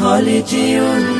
holy Union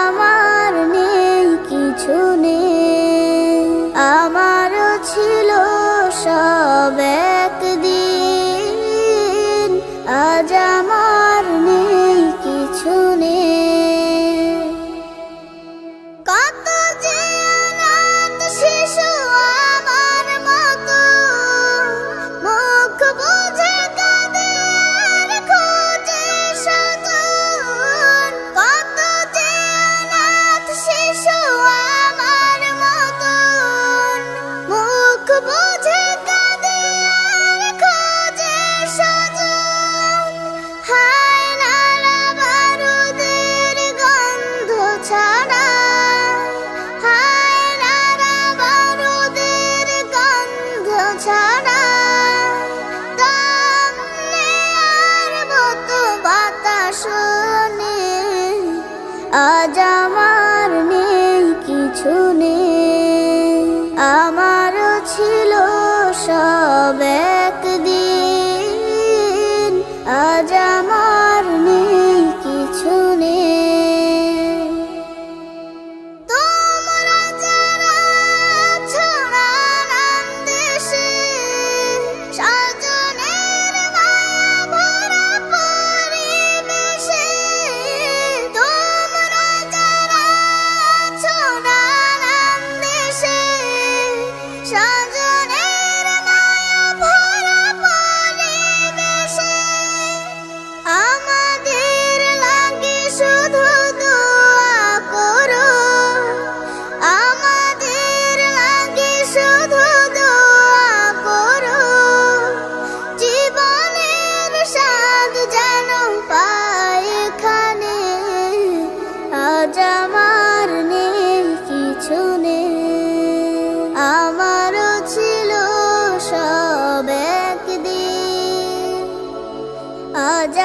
আমার Roboto. আজ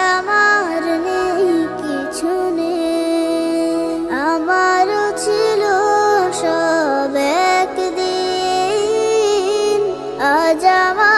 আমার নেই কিছু ছিল সব আজ আমার